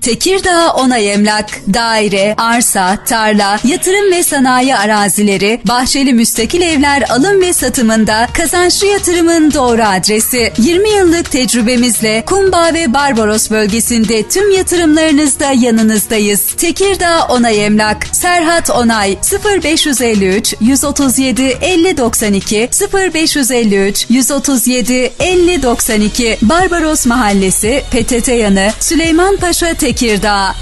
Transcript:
Tekirdağ Onay Emlak, daire, arsa, tarla, yatırım ve sanayi arazileri, bahçeli müstakil evler alım ve satımında kazançlı yatırımın doğru adresi. 20 yıllık tecrübemizle Kumba ve Barbaros bölgesinde tüm yatırımlarınızda yanınızdayız. Tekirdağ Onay Emlak, Serhat Onay 0553 137 50 92 0553 137 50 92 Barbaros Mahallesi PTT yanı Süleyman Paşa Tekirdağ